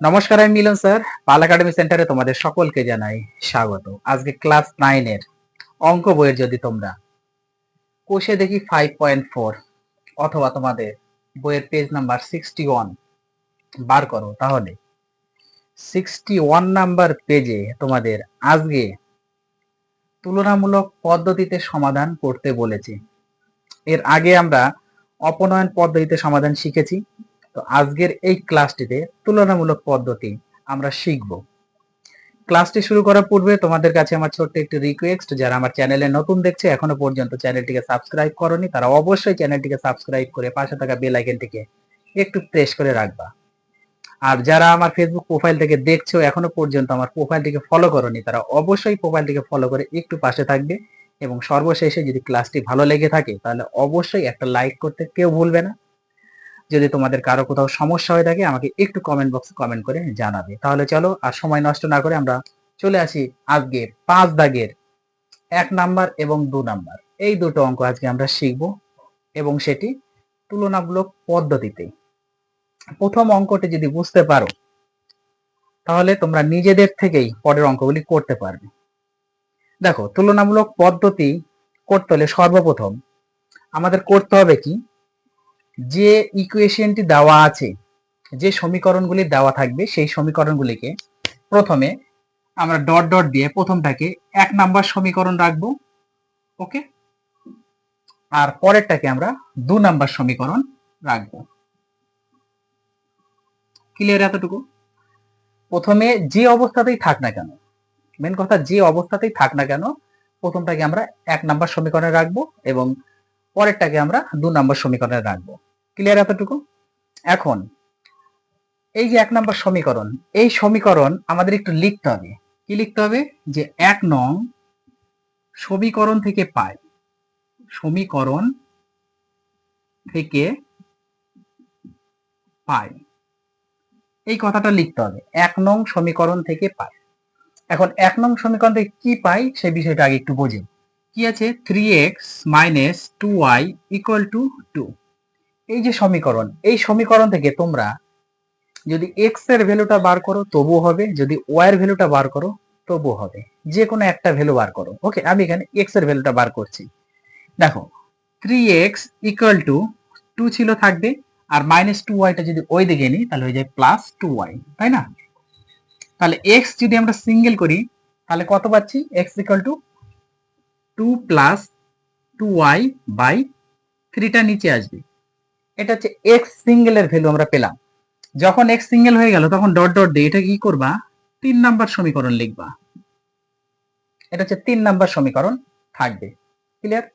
নমস্কার, আমি মিলন স্যার। পাল একাডেমি সেন্টারে তোমাদের সকলকে জানাই স্বাগত। আজকে ক্লাস নাইনের অঙ্ক বইয়ের যদি তোমরা কোষে দেখি ফাইভ পয়েন্ট ফোর অথবা তোমাদের বইয়ের পেজ নাম্বার সিক্সটি ওয়ান বার করো তাহলে। সিক্সটি ওয়ান নাম্বার পেজে তোমাদের আজকে তুলনামূলক পদ্ধতিতে সমাধান করতে বলেছি। এর আগে আমরা অপনয়ন পদ্ধতিতে সমাধান শিখেছি। তো আজকের এই ক্লাসটিতে তুলনামূলক পদ্ধতি আমরা শিখব। ক্লাসটি শুরু করার পূর্বে তোমাদের কাছে আমার ছোট্ট একটি রিকোয়েস্ট যারা আমার চ্যানেলে নতুন দেখছে, এখনও পর্যন্ত চ্যানেলটিকে সাবস্ক্রাইব করনি, তারা অবশ্যই চ্যানেলটিকে সাবস্ক্রাইব করে পাশে থাকা বেল আইকনটিকে একটু প্রেস করে রাখবা। আর যারা আমার ফেসবুক প্রোফাইল থেকে দেখছ, এখনও পর্যন্ত আমার প্রোফাইলটিকে ফলো করনি, তারা অবশ্যই প্রোফাইলটিকে ফলো করে একটু পাশে থাকবে এবং সর্বশেষে যদি ক্লাসটি ভালো লেগে থাকে, তাহলে অবশ্যই একটা লাইক করতে কেউ ভুলবে না। যদি তোমাদের কারও কোথাও সমস্যা হয়ে থাকে, আমাকে একটু কমেন্ট বক্সে কমেন্ট করে জানাবে। তাহলে চলো, আর সময় নষ্ট না করে আমরা চলে আসি আজকে পাঁচ দাগের এক নাম্বার এবং দু নাম্বার। এই দুটো অঙ্ক আজকে আমরা শিখব এবং সেটি তুলনামূলক পদ্ধতিতে। প্রথম অঙ্কটি যদি বুঝতে পারো, তাহলে তোমরা নিজেদের থেকেই পরের অঙ্কগুলি করতে পারবে। দেখো, তুলনামূলক পদ্ধতি করতে হলে সর্বপ্রথম আমাদের করতে হবে কি? যে ইকুয়েশনটি দেওয়া আছে, যে সমীকরণগুলি দেওয়া থাকবে, সেই সমীকরণগুলিকে প্রথমে আমরা ডট ডট দিয়ে প্রথমটাকে এক নাম্বার সমীকরণ রাখব ওকে আর পরেরটাকে আমরা দু নাম্বার সমীকরণ রাখব। ক্লিয়ার এতটুকু? প্রথমে যে অবস্থাতেই থাক না কেন মেন কথা যে অবস্থাতেই থাক না কেন, প্রথমটাকে আমরা এক নাম্বার সমীকরণে রাখব এবং পরেরটাকে আমরা দু নাম্বার সমীকরণে রাখব। ক্লিয়ার এতটুকু? এখন, এই যে এক নম্বর সমীকরণ, এই সমীকরণ আমাদের একটু লিখতে হবে। কি লিখতে হবে? যে এক নং সমীকরণ থেকে পাই। সমীকরণ থেকে পাই। এই কথাটা লিখতে হবে। এক নং সমীকরণ থেকে পাই। এখন এক নং সমীকরণ থেকে কি পাই? সেই বিষয়টা আগে একটু বোঝে। কি আছে? Three x minus two y equal to two এই যে সমীকরণ, এই সমীকরণ থেকে তোমরা যদি এক্সের ভ্যালুটা বার করো তবু হবে। যদি ওয়াই এর ভ্যালুটা বার করো তবু হবে। যে কোনো একটা ভ্যালু বার করো। ওকে, আমি এখানে এক্সের ভ্যালুটা বার করছি। দেখো three x equal to two ছিল থাকবে, আর মাইনাস টু ওয়াইটা যদি ওই দিকে নিই, তাহলে হয়ে যায় প্লাস টু ওয়াই তাই না? তাহলে এক্স যদি আমরা সিঙ্গেল করি, তাহলে কত পাচ্ছি? X equal to two plus two y by থ্রিটা নিচে আসবে। এটা হচ্ছে এক্স সিঙ্গেলের ভ্যালু আমরা পেলাম। যখন এক্স সিঙ্গেল হয়ে গেল, তখন ডট ডট দিয়ে এটা কি করবা? তিন নাম্বার সমীকরণ লিখবা। এটা হচ্ছে তিন নাম্বার সমীকরণ থাকবে। ক্লিয়ার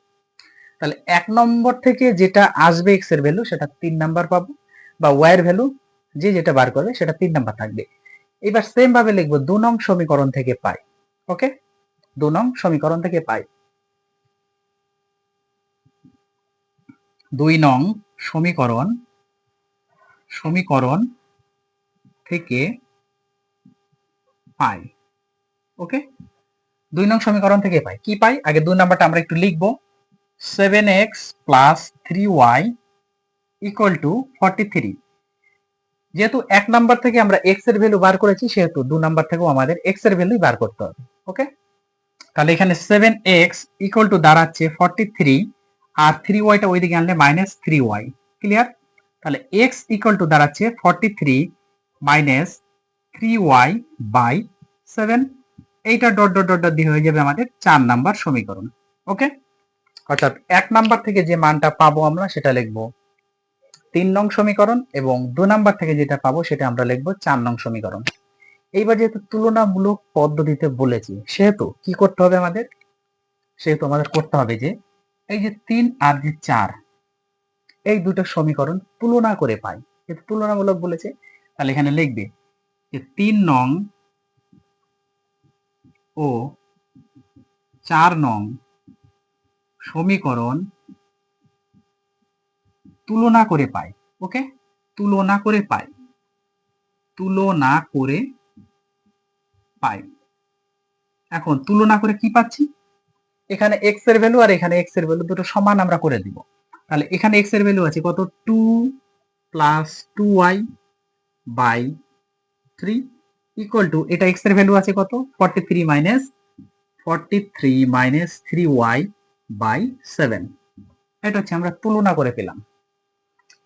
তাহলে এক নম্বর থেকে যেটা আসবে এক্সের ভ্যালু সেটা তিন নাম্বার পাবো, বা ওয়াই এর ভ্যালু যে যেটা বার করবে, সেটা তিন নাম্বার থাকবে। এবার সেম ভাবে লিখব, দু নং সমীকরণ থেকে পাই ওকে দু নং সমীকরণ থেকে পাই। দুই নং সমীকরণ সমীকরণ থেকে পাই, ওকে? দুই নং সমীকরণ থেকে পাই। কি পাই? আগে দুই নাম্বারটা আমরা একটু লিখব। Seven x plus three y equal to forty three যেহেতু এক নাম্বার থেকে আমরা এক্সের ভ্যালু বার করেছি, সেহেতু দু নাম্বার থেকেও আমাদের এক্সের ভ্যালু বার করতে হবে, ওকে? তাহলে এখানে সেভেন এক্স ইকুয়াল টু দাঁড়াচ্ছে ফর্টি থ্রি আর থ্রি ওয়াইটা ওইদিকে আনলে মাইনাস থ্রি ওয়াই ক্লিয়ার তাহলে এক্স ইকুয়াল টু দাঁড়াচ্ছে forty three minus three y by seven এইটা ডট ডট ডট ডট দিয়ে হয়ে যাবে আমাদের চার নাম্বার সমীকরণ ওকে অর্থাৎ এক নাম্বার থেকে যে মানটা পাবো আমরা সেটা লিখব তিন নং সমীকরণ এবং দু নাম্বার থেকে যেটা পাবো সেটা আমরা লিখব চার নং সমীকরণ। এইবার যেহেতু তুলনামূলক পদ্ধতিতে বলেছি, সেহেতু কি করতে হবে আমাদের? সেহেতু আমাদের করতে হবে যে এই যে তিন আর যে চার, এই দুটো সমীকরণ তুলনা করে পাই। যেহেতু তুলনামূলক বলেছে, তাহলে এখানে লিখবে যে তিন নং ও চার নং সমীকরণ তুলনা করে পাই, ওকে? তুলনা করে পাই, তুলনা করে পাই। এখন তুলনা করে কি পাচ্ছি? এখানে এক্সের ভ্যালু আর এখানে এক্সের ভ্যালু দুটো সমান আমরা করে দিব। তাহলে এখানে এক্সের ভ্যালু আছে কত? Two plus two y by three equal to এটা এক্সের ভ্যালু আছে কত? Forty three minus forty three minus three y by seven এটা হচ্ছে আমরা তুলনা করে পেলাম।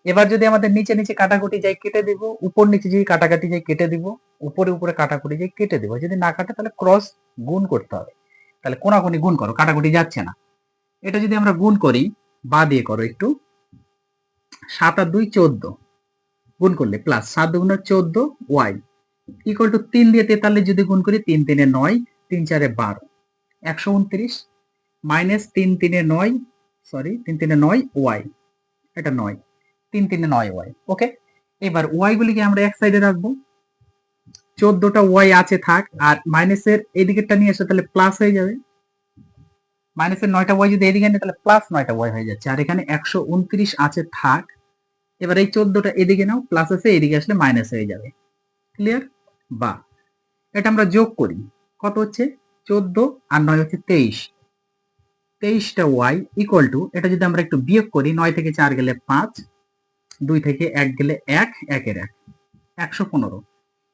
এবার যদি আমাদের নিচে নিচে কাটাকুটি যাই কেটে দিব, উপর নিচে যদি কাটাকাটি যাই কেটে দিব, উপরে উপরে কাটাকুটি যাই কেটে দিব, যদি না কাটে তাহলে ক্রস গুণ করতে হবে। তাহলে কোনাকুনি গুণ করো, কাটাকুটি যাচ্ছে না। এটা যদি আমরা গুণ করি, বা দিয়ে করো একটু, সাত আর দুই চোদ্দ, গুণ করলে প্লাস সাত দুগুণ চোদ্দ ওয়াই ইকুয়াল টু তিন দিয়ে তেতাল্লিশ যদি গুণ করি, তিন তিনে নয়, তিন চারে বারো, একশো উনত্রিশ মাইনাস তিন তিনে নয় সরি তিন তিনে নয় ওয়াই এটা নয়, তিন তিনে নয় ওয়াই ওকে এবার ওয়াই গুলিকে আমরা এক সাইডে রাখব। চোদ্দটা ওয়াই আছে থাক, আর মাইনাসের এদিকেরটা নিয়ে আসে তাহলে প্লাস হয়ে যাবে। মাইনাসের নয়টা ওয়াই যদি এদিকে আনে, তাহলে প্লাস নয়টা ওয়াই হয়ে যাচ্ছে। আর এখানে একশো উনত্রিশ আছে থাক, এবার এই চোদ্দটা এদিকে নাও প্লাস আছে এদিকে আসলে মাইনাস হয়ে যাবে। ক্লিয়ার বা। এটা আমরা যোগ করি। কত হচ্ছে? চোদ্দ আর নয় হচ্ছে তেইশ। তেইশটা ওয়াই ইকুয়াল টু এটা যদি আমরা একটু বিয়োগ করি, নয় থেকে চার গেলে পাঁচ, দুই থেকে এক গেলে এক, একের এক। একশো পনেরো।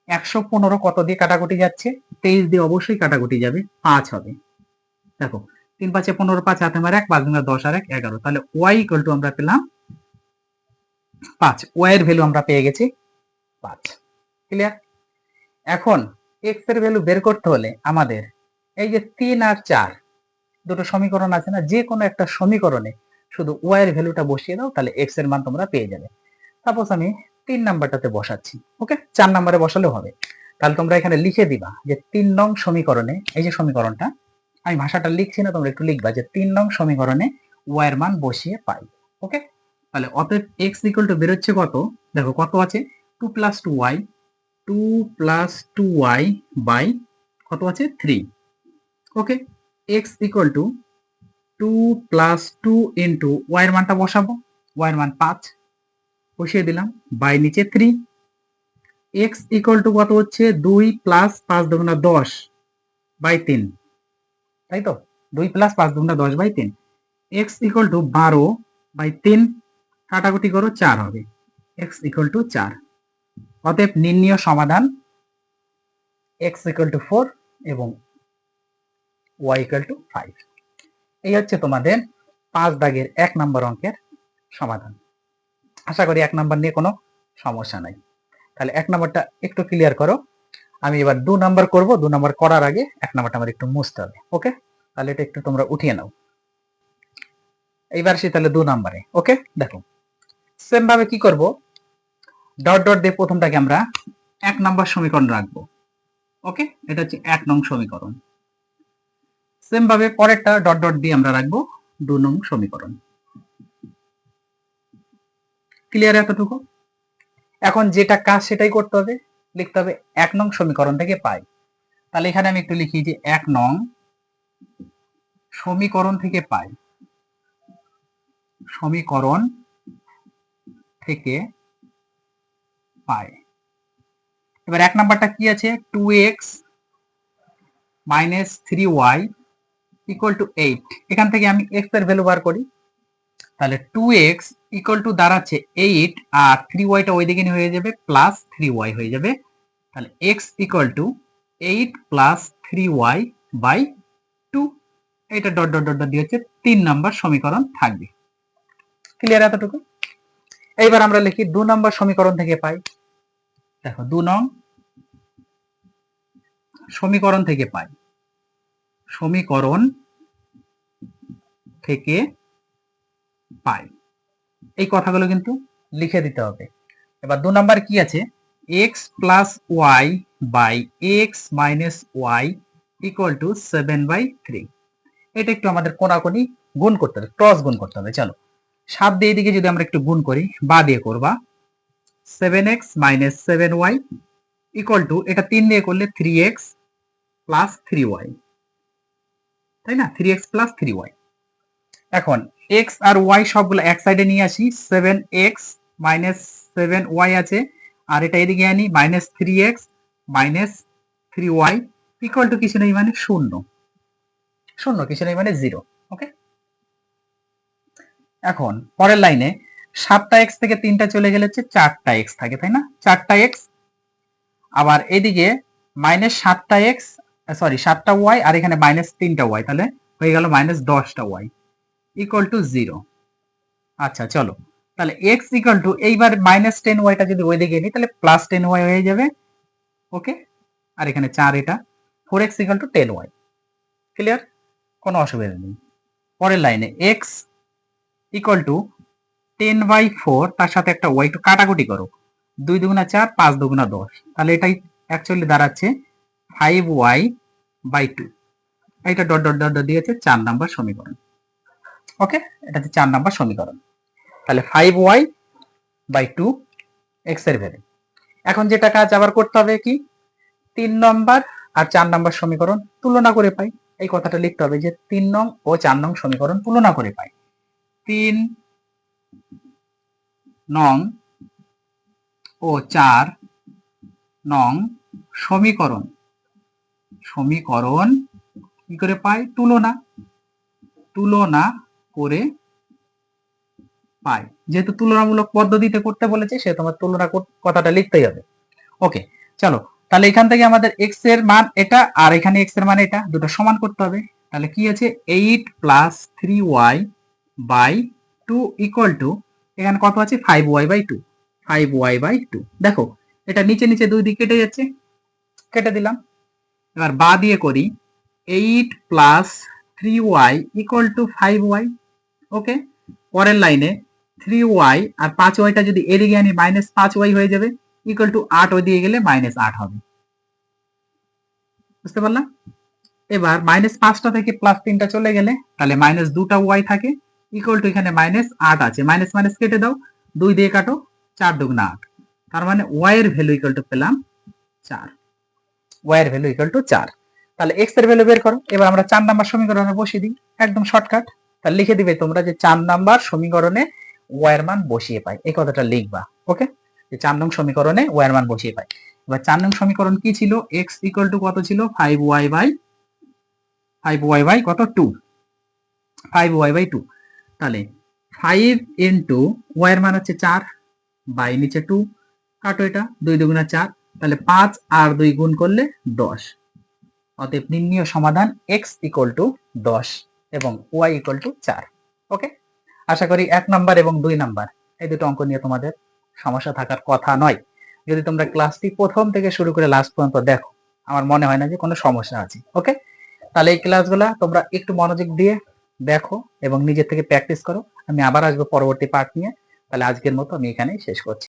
একশো পনেরো কত দিয়ে কাটাকুটি যাচ্ছে? তেইশ দিয়ে অবশ্যই কাটাকুটি যাবে, পাঁচ হবে। দেখো, তিন পাঁচে পনেরো, পাঁচ হাতে মার এক, পাঁচ দুগুণা দশ আর এক, এগারো। তাহলে ওয়াই ইকুয়াল টু আমরা পেলাম পাঁচ। ওয়াই এর ভ্যালু আমরা পেয়ে গেছি পাঁচ। ক্লিয়ার এখন এক্সের ভ্যালু বের করতে হলে আমাদের এই যে তিন আর চার, দুটো সমীকরণ আছে না, যে কোনো একটা সমীকরণে শুধু ওয়াই এর ভ্যালুটা বসিয়ে দাও, তাহলে এক্সের মান তোমরা পেয়ে যাবে। সাপোজ আমি তিন নাম্বারটাতে বসাচ্ছি ওকে চার নাম্বারে বসালেও হবে। তাহলে তোমরা এখানে লিখে দিবা যে তিন নং সমীকরণে, এই যে সমীকরণটা, আমি ভাষাটা লিখছি না, তোমরা একটু লিখবা যে তিন নং সমীকরণে ওয়াই এর মান বসিয়ে পাই ওকে তাহলে অতএব এক্স ইকুয়াল টু বেরোচ্ছে কত? দেখো কত আছে? Two plus two y two plus two y by কত আছে? Three okay x equal to two plus two into y এর মানটা বসাবো ওয়াই এর মান পাঁচ বসিয়ে দিলাম বাই নিচে থ্রি এক্স ইকুয়াল টু কত হচ্ছে দুই প্লাস পাঁচ দুগুণা দশ বাই তিন, তাই তো? দুই প্লাস পাঁচ দুগুণা দশ বাই তিন এক্স ইকুয়াল টু বারো বাই তিন, কাটাকুটি করো চার হবে এক্স ইকুয়াল টু চার, অতএব নির্ণীয় সমাধান এক্স ইকুয়াল টু ফোর এবং ওয়াই ইকুয়াল টু ফাইভ এই হচ্ছে তোমাদের পাঁচ দাগের এক নম্বর অঙ্কের সমাধান। আশা করি এক নাম্বার নিয়ে কোনো সমস্যা নাই। তাহলে এক নাম্বারটা একটু ক্লিয়ার করো। আমি এবার দু নাম্বার করব, দু নাম্বার করার আগে এক নাম্বারটা আমার একটু মুছতে হবে ওকে তাহলে এটা একটু তোমরা উঠিয়ে নাও। এইবার সে তাহলে দু নাম্বারে ওকে দেখো সেম ভাবে কি করব? ডট ডট দিয়ে প্রথমটাকে আমরা এক নাম্বার সমীকরণ রাখব ওকে এটা হচ্ছে এক নং সমীকরণ। সেম ভাবে পরেরটা ডট ডট দিয়ে আমরা রাখব দু নং সমীকরণ। ক্লিয়ার এতটুকু? এখন যেটা কাজ সেটাই করতে হবে, লিখতে হবে এক নং সমীকরণ থেকে পাই। তাহলে এখানে আমি একটু লিখি যে এক নং সমীকরণ থেকে পাই। সমীকরণ থেকে পাই। এবার এক নাম্বারটা কি আছে? Two x minus three y equal to eight এখান থেকে আমি এক্সের ভ্যালু বার করি। তাহলে টু এক্স ইকুয়াল টু দাঁড়াচ্ছে এইট আর থ্রি ওয়াইটা ওইদিকে নিয়ে হয়ে যাবে প্লাস থ্রি ওয়াই হয়ে যাবে। তাহলে x equal to eight plus three y by two এটা ডট ডট ডট দিয়ে হচ্ছে তিন নাম্বার সমীকরণ থাকবে। ক্লিয়ার এতটুকু? এইবার আমরা লিখি দু নম্বর সমীকরণ থেকে পাই। দেখো দু নং সমীকরণ থেকে পাই। সমীকরণ থেকে পাই। এই কথাগুলো কিন্তু লিখে দিতে হবে। এবার দু নাম্বার কি আছে? X plus y by x minus y equal to seven by three এটা একটু আমাদের কোনাকুনি গুণ করতে হবে ক্রস গুণ করতে হবে। চলো, সাত দিয়ে এদিকে যদি আমরা একটু গুণ করি, বা দিয়ে করবা। Seven x minus seven y equal to এটা তিন দিয়ে করলে three x plus three y তাই না? Three x plus three y এখন এক্স আর ওয়াই সবগুলো এক সাইডে নিয়ে আসি। Seven x minus seven y আছে। আর এটা এদিকে আনি minus three x minus three y equal to কিছু নেই মানে শূন্য। শূন্য, কিছু নেই মানে জিরো ওকে এখন, পরের লাইনে সাতটা এক্স থেকে তিনটা চলে গেলে হচ্ছে চারটা এক্স থাকে, তাই না? চারটা এক্স আবার এদিকে মাইনাস সাতটা এক্স সরি সাতটা ওয়াই আর এখানে মাইনাস তিনটা ওয়াই তাহলে হয়ে গেল মাইনাস দশটা ওয়াই ইকুয়াল টু জিরো আচ্ছা চলো। তাহলে এক্স ইকুয়াল টু এইবার মাইনাস টেন ওয়াইটা যদি ওইদিকে নিই, তাহলে প্লাস টেন ওয়াই হয়ে যাবে। ওকে আর এখানে চার এটা। Four x equal to ten y clear কোনো অসুবিধা নেই। পরের লাইনে x equal to ten by four তার সাথে একটা ওয়াই একটু কাটাকুটি করো। দুই দুগুণা চার, পাঁচ দুগুণা দশ। তাহলে এটাই অ্যাকচুয়ালি দাঁড়াচ্ছে ফাইভ ওয়াই বাই টু এটা ডট ডট ডট দিয়েছে, চার নাম্বার সমীকরণ। ওকে এটা হচ্ছে চার নাম্বার সমীকরণ। তাহলে ফাইভ ওয়াই বাই টু এক্সের ভ্যালু এখন যেটা কাজ আবার করতে হবে কি? তিন নম্বর আর চার নম্বর সমীকরণ তুলনা করে পাই। এই কথাটা লিখতে হবে যে তিন নং ও চার নং সমীকরণ তুলনা করে পাই। তিন নং ও চার নং সমীকরণ। সমীকরণ কি করে পাই? তুলনা। তুলনা করে পাই যেহেতু তুলনামূলক পদ্ধতিতে করতে বলেছে, সে তোমার তুলনা কথাটা লিখতেই হবে। ওকে চলো, তাহলে এখান থেকে আমাদের এক্সের মান এটা, আর এখানে এক্সের মান এটা, দুটো সমান করতে হবে। তাহলে কি আছে? Eight plus three y by two equal to এখানে কত আছে? Five y by two five y by two দেখো, এটা নিচে নিচে দুই দিক কেটে যাচ্ছে, কেটে দিলাম। এবার বা দিয়ে করি eight plus three y equal to five y okay পরের লাইনে থ্রি ওয়াই আর পাঁচ ওয়াইটা যদি এদিকে আনি মাইনাস পাঁচ ওয়াই হয়ে যাবে ইকুয়াল টু আট ওই দিয়ে গেলে মাইনাস আট হবে। বুঝতে পারলাম? এবার মাইনাস পাঁচটা থেকে প্লাস তিনটা চলে গেলে, তাহলে মাইনাস দুটা ওয়াই থাকে ইকুয়াল টু এখানে মাইনাস আট আছে। মাইনাস মাইনাস কেটে দাও, দুই দিয়ে কাটো, চার দুগুণা আট। তার মানে ওয়াই এর ভ্যালু ইকুয়াল টু পেলাম চার। ওয়াই এর ভ্যালু ইকুয়াল টু চার। তাহলে এক্সের ভ্যালু বের করো। এবার আমরা চার নাম্বার সমীকরণে বসিয়ে দিই। একদম শর্টকাট তাহলে লিখে দিবে তোমরা যে চার নাম্বার সমীকরণে ওয়াই এর মান বসিয়ে পাই এই কথাটা লিখবা ওকে যে চার নং সমীকরণে ওয়াই এর মান বসিয়ে পাই এবার চার নং সমীকরণ কি ছিল? এক্স ইকুয়াল টু কত ছিল? Five y by five y by কত? Two five y by two তাহলে ফাইভ ইন্টু ওয়াই এর মান হচ্ছে চার বাই নিচে টু কাটো এটা, দুই দুগুণা চার। তাহলে পাঁচ আর দুই গুণ করলে দশ। অতএব নির্ণীয় সমাধান এক্স ইকুয়াল টু দশ। এবং ওয়াই ইকুয়াল টু চার ওকে আশা করি এক নাম্বার এবং দুই নাম্বার এই দুটো অঙ্ক নিয়ে তোমাদের সমস্যা থাকার কথা নয়। যদি তোমরা ক্লাসটি প্রথম থেকে শুরু করে লাস্ট পর্যন্ত দেখো, আমার মনে হয় না যে কোনো সমস্যা আছে ওকে তাহলে এই ক্লাসগুলা তোমরা একটু মনোযোগ দিয়ে দেখো এবং নিজের থেকে প্র্যাকটিস করো। আমি আবার আসব পরবর্তী পার্ট নিয়ে। তাহলে আজকের মতো আমি এখানেই শেষ করছি।